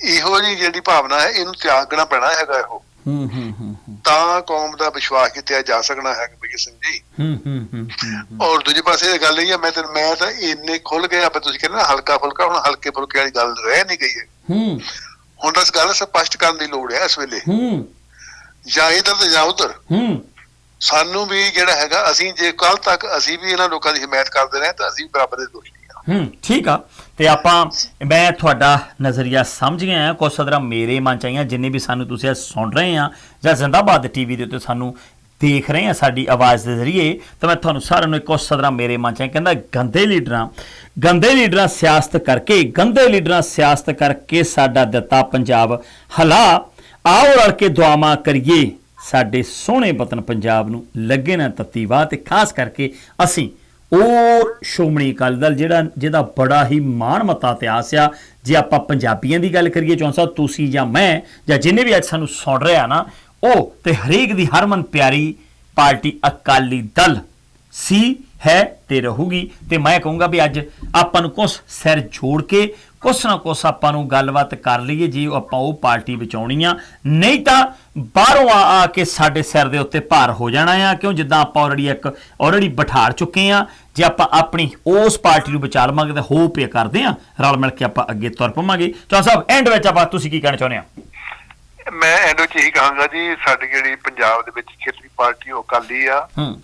ਇਹੋ ਜਿਹੀ ਜਿਹੜੀ ਭਾਵਨਾ ਹੈ ਇਹਨੂੰ ਤਿਆਗਣਾ ਪੈਣਾ ਹੈਗਾ ਇਹੋ। ਹੂੰ ਹੂੰ। ਤਾਂ ਕੌਮ ਦਾ ਵਿਸ਼ਵਾਸ ਜਿੱਤਿਆ ਜਾ ਸਕਣਾ ਹੈ ਬਈ ਸਿੰਘ ਜੀ। ਹੂੰ ਹੂੰ ਔਰ ਦੂਜੇ ਪਾਸੇ ਇਹ ਗੱਲ ਇਹ ਹੈ ਮੈਂ ਤੇ ਮੈਂ ਤਾਂ ਇੰਨੇ ਖੁੱਲ ਗਿਆ ਆਪਾਂ ਤੁਸੀਂ ਕਹਿੰਦੇ ਨਾ ਹਲਕਾ ਫੁਲਕਾ ਹੁਣ ਹਲਕੇ ਫੁਲਕੇ ਵਾਲੀ ਗੱਲ ਰਹਿ ਨਹੀਂ ਗਈ ਹੈ। ਹੂੰ। ਹੁਣ ਤਾਂ ਇਸ ਗੱਲ ਸਪਸ਼ਟ ਕਰਨ ਦੀ ਲੋੜ ਹੈ ਇਸ ਵੇਲੇ। ਹੂੰ। ਜਾਂ ਇਧਰ ਤੇ ਜਾਂ ਉਧਰ। ਹੂੰ। ਸਾਨੂੰ ਵੀ ਜਿਹੜਾ ਹੈਗਾ ਅਸੀਂ ਜੇ ਕੱਲ ਤੱਕ ਅਸੀਂ ਵੀ ਇਹਨਾਂ ਲੋਕਾਂ ਦੀ ਹਮਾਇਤ ਕਰਦੇ ਰਹੇ ਤਾਂ ਅਸੀਂ ਬਰਾਬਰ ਦੇ ਦੋਸ਼ੀ। ਹੂੰ, ਠੀਕ ਆ। ਤੇ ਆਪਾਂ, ਮੈਂ ਤੁਹਾਡਾ ਨਜ਼ਰੀਆ ਸਮਝ ਗਿਆ ਹਾਂ ਕੁਝ ਸਦਰਾ ਮੇਰੇ ਮਨ ਚ ਆਈਆਂ, ਜਿੰਨੇ ਵੀ ਸਾਨੂੰ ਤੁਸੀਂ ਅੱਜ ਸੁਣ ਰਹੇ ਆ ਜਾਂ ਜ਼ਿੰਦਾਬਾਦ ਟੀਵੀ ਦੇ ਉੱਤੇ ਸਾਨੂੰ ਦੇਖ ਰਹੇ ਆ ਸਾਡੀ ਆਵਾਜ਼ ਦੇ ਜ਼ਰੀਏ, ਤਾਂ ਮੈਂ ਤੁਹਾਨੂੰ ਸਾਰਿਆਂ ਨੂੰ ਇੱਕ ਕੁਝ ਸਦਰਾ ਮੇਰੇ ਮਨ ਚ ਆਇਆ ਕਹਿੰਦਾ ਗੰਦੇ ਲੀਡਰਾਂ ਗੰਦੇ ਲੀਡਰਾਂ ਸਿਆਸਤ ਕਰਕੇ, ਗੰਦੇ ਲੀਡਰਾਂ ਸਿਆਸਤ ਕਰਕੇ ਸਾਡਾ ਦਿੱਤਾ ਪੰਜਾਬ। ਹਲਾ, ਆਓ ਰਲ ਕੇ ਦੁਆਵਾਂ ਕਰੀਏ, ਸਾਡੇ ਸੋਹਣੇ ਵਤਨ ਪੰਜਾਬ ਨੂੰ ਲੱਗੇ ਨਾ ਤੱਤੀ ਵਾਹ, ਤੇ ਖਾਸ ਕਰਕੇ ਅਸੀਂ ਉਹ ਸ਼੍ਰੋਮਣੀ ਅਕਾਲੀ ਦਲ ਜਿਹੜਾ, ਜਿਹਦਾ ਬੜਾ ਹੀ ਮਾਣ ਮਤਾ ਇਤਿਹਾਸ ਆ, ਜੇ ਆਪਾਂ ਪੰਜਾਬੀਆਂ ਦੀ ਗੱਲ ਕਰੀਏ ਚੌਂ ਸਾਹਿਬ, ਤੁਸੀਂ ਜਾਂ ਮੈਂ, ਜਾਂ ਜਿੰਨੇ ਵੀ ਅੱਜ ਸਾਨੂੰ ਸੁਣ ਰਿਹਾ ਨਾ, ਉਹ ਤੇ ਹਰੇਕ ਦੀ ਹਰਮਨ ਪਿਆਰੀ ਪਾਰਟੀ ਅਕਾਲੀ ਦਲ ਸੀ, ਹੈ ਤੇ ਰਹੂਗੀ। ਤੇ ਮੈਂ ਕਹੂੰਗਾ ਵੀ ਅੱਜ ਆਪਾਂ ਨੂੰ ਕੁਝ ਸਿਰ ਜੋੜ ਕੇ ਕੁਛ ਨਾ ਕੁਛ ਆਪਾਂ ਨੂੰ ਗੱਲਬਾਤ ਕਰ ਲਈਏ ਜੀ ਆਪਾਂ ਉਹ ਪਾਰਟੀ ਬਚਾਉਣੀ ਆ। ਨਹੀਂ ਤਾਂ ਬਾਹਰੋਂ ਆ ਆ ਕੇ ਸਾਡੇ ਸਿਰ ਦੇ ਉੱਤੇ ਭਾਰ ਹੋ ਜਾਣਾ ਆ। ਕਿਉਂ? ਜਿੱਦਾਂ ਆਪਾਂ ਆਲਰੇਡੀ ਇੱਕ ਆਲਰੇਡੀ ਬਿਠਾੜ ਚੁੱਕੇ ਆ। ਜੇ ਆਪਾਂ ਆਪਣੀ ਉਸ ਪਾਰਟੀ ਨੂੰ ਬਚਾ ਲਵਾਂਗੇ ਤਾਂ ਹੋਪ ਇਹ ਕਰਦੇ ਆ। ਰਲ ਮਿਲ ਕੇ ਆਪਾਂ ਅੱਗੇ ਤੁਰ ਪਵਾਂਗੇ। ਚੌਹਾਨ ਸਾਹਿਬ ਐਂਡ ਵਿੱਚ ਆਪਾਂ ਤੁਸੀਂ ਕੀ ਕਹਿਣਾ ਚਾਹੁੰਦੇ ਆ? ਮੈਂ ਐਂਡ ਵਿੱਚ ਇਹੀ ਕਹਾਂਗਾ ਜੀ ਸਾਡੀ ਜਿਹੜੀ ਪੰਜਾਬ ਦੇ ਵਿੱਚ ਖੇਤਰੀ ਪਾਰਟੀ ਉਹ ਅਕਾਲੀ ਆ। ਹੂੰ।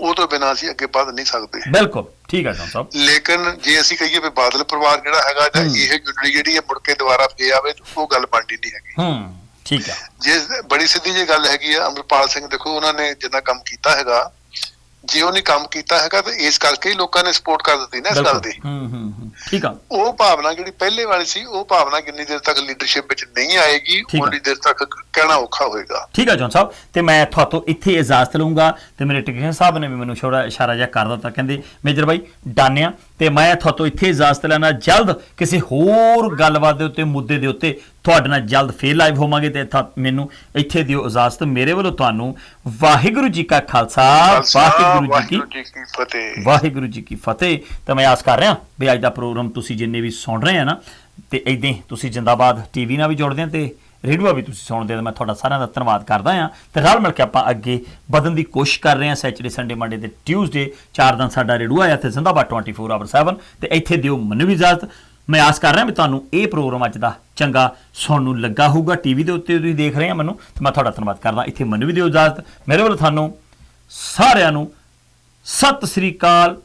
ਉਹ ਤੋਂ ਬਿਨਾਂ ਅਸੀਂ ਅੱਗੇ ਵਧ ਨਹੀਂ ਸਕਦੇ। ਬਿਲਕੁਲ। ਠੀਕ ਹੈ ਸਾਹਿਬ। ਲੇਕਿਨ ਜੇ ਅਸੀਂ ਕਹੀਏ ਵੀ ਬਾਦਲ ਪਰਿਵਾਰ ਜਿਹੜਾ ਹੈਗਾ ਜਾਂ। ਇਹ ਗੁੰਡਲੀ ਜਿਹੜੀ ਹੈ ਮੁੜ ਕੇ ਦੁਬਾਰਾ ਫੇ ਆਵੇ ਤਾਂ ਉਹ ਗੱਲ ਬਣਦੀ ਨਹੀਂ ਹੈਗੀ। ਹੂੰ ਠੀਕ ਹੈ। ਜੇ ਬੜੀ ਸਿੱਧੀ ਜੀ ਗੱਲ ਹੈਗੀ ਆ ਅਮਰਪਾਲ ਸਿੰਘ ਦੇਖੋ ਉਹਨਾਂ ਨੇ ਜਿੰਨਾ ਕੰਮ ਕੀਤਾ ਹੈਗਾ ਜੇ ਉਹਨੇ ਕੰਮ ਕੀਤਾ ਹੈਗਾ ਤਾਂ ਇਸ ਕਰਕੇ ਹੀ ਲੋਕਾਂ ਨੇ ਸਪੋਰਟ ਕਰ ਦਿੱਤੀ ਨਾ ਇਸ ਗੱਲ ਦੀ। ਹੂੰ ਹੂੰ ਹੂੰ। ਠੀਕ ਆ। ਉਹ ਭਾਵਨਾ ਜਿਹੜੀ ਪਹਿਲੇ ਵਾਲੀ ਸੀ ਉਹ ਭਾਵਨਾ ਕਿੰਨੀ ਦੇਰ ਤੱਕ ਲੀਡਰਸ਼ਿਪ ਵਿੱਚ ਨਹੀਂ ਆਏਗੀ ਆ। ਉਨੀ ਦੇਰ ਤੱਕ ਕਹਿਣਾ ਔਖਾ ਹੋਏਗਾ। ਠੀਕ ਹੈ ਜੌਨ ਸਾਹਿਬ ਤੇ ਮੈਂ ਤੁਹਾਤੋਂ ਇੱਥੇ ਇਜਾਜ਼ਤ ਲਵਾਂਗਾ ਤੇ ਮੇਰੇ ਟੈਕਨੀਸ਼ੀਅਨ ਸਾਹਿਬ ਨੇ ਵੀ ਮੈਨੂੰ ਛੋੜਾ ਇਸ਼ਾਰਾ ਜਿਹਾ ਕਰ ਦਿੱਤਾ। ਕਹਿੰਦੇ ਮੇਜਰ ਬਾਈ ਡਾਨਿਆ ਤੇ ਮੈਂ ਤੁਹਾਤੋਂ ਇੱਥੇ ਇਜਾਜ਼ਤ ਲੈਣਾ ਜਲਦ ਕਿਸੇ ਹੋਰ ਗੱਲਬਾਤ ਦੇ ਉੱਤੇ ਮੁੱਦੇ ਦੇ ਉੱਤੇ ਤੁਹਾਡੇ ਨਾਲ ਜਲਦ ਫੇਰ ਲਾਈਵ ਹੋਵਾਂਗੇ ਤੇ ਇੱਥਾ ਮੈਨੂੰ ਇੱਥੇ ਦਿਓ ਇਜਾਜ਼ਤ। ਮੇਰੇ ਵੱਲੋਂ ਤੁਹਾਨੂੰ ਵਾਹਿਗੁਰੂ ਜੀ ਕਾ ਖਾਲਸਾ ਵਾਹਿਗੁਰੂ ਜੀ ਕੀ ਫਤਿਹ। ਵਾਹਿਗੁਰੂ ਜੀ ਕੀ ਫਤਿਹ। ਤਾਂ ਮੈਂ ਆਸ ਕਰ ਰਿਹਾ ਵੀ ਅੱਜ ਦਾ ਪ੍ਰੋਗਰਾਮ ਤੁਸੀਂ ਜਿੰਨੇ ਵੀ ਸੁਣ ਰਹੇ ਆ ਨਾ ਤੇ ਇਦਾਂ ਤੁਸੀਂ ਜਿੰਦਾਬਾਦ ਟੀਵੀ ਨਾਲ ਵੀ ਜੁੜਦੇ ਆ ਤੇ ਰੇਡੂਆ ਵੀ ਤੁਸੀਂ ਸੁਣਦੇ ਆ ਮੈਂ ਤੁਹਾਡਾ ਸਾਰਿਆਂ ਦਾ ਧੰਨਵਾਦ ਕਰਦਾ ਹਾਂ ਤੇ ਰਲ ਮਿਲ ਕੇ ਆਪਾਂ ਅੱਗੇ ਵਧਣ ਦੀ ਕੋਸ਼ਿਸ਼ ਕਰ ਰਹੇ ਹਾਂ ਸੈਚਰਡੇ ਸੰਡੇ, ਮੰਡੇ ਤੇ ਟਿਊਜ਼ਡੇ। ਚਾਰ ਦਿਨ ਸਾਡਾ ਰੇਡੂਆ ਆਇਆ ਤੇ ਜ਼ਿੰਦਾਬਾਦ 24 ਆਵਰ 7 ਤੇ ਇੱਥੇ ਦਿਓ ਮੈਨੂੰ ਵੀ ਇਜਾਜ਼ਤ। ਮੈਂ ਆਸ ਕਰ ਰਿਹਾ ਵੀ ਤੁਹਾਨੂੰ ਇਹ ਪ੍ਰੋਗਰਾਮ ਅੱਜ ਦਾ ਚੰਗਾ ਸੁਣਨ ਨੂੰ ਲੱਗਾ ਹੋਊਗਾ। ਟੀਵੀ ਦੇ ਉੱਤੇ ਤੁਸੀਂ ਦੇਖ ਰਹੇ ਆ ਮੈਨੂੰ ਤੇ ਮੈਂ ਤੁਹਾਡਾ ਧੰਨਵਾਦ ਕਰਦਾ। ਇੱਥੇ ਮੈਨੂੰ ਵੀ ਦਿਓ ਇਜਾਜ਼ਤ। ਮੇਰੇ ਵੱਲੋਂ ਤੁਹਾਨੂੰ ਸਾਰਿਆਂ ਨੂੰ ਸਤਿ ਸ੍ਰੀ ਅਕਾਲ।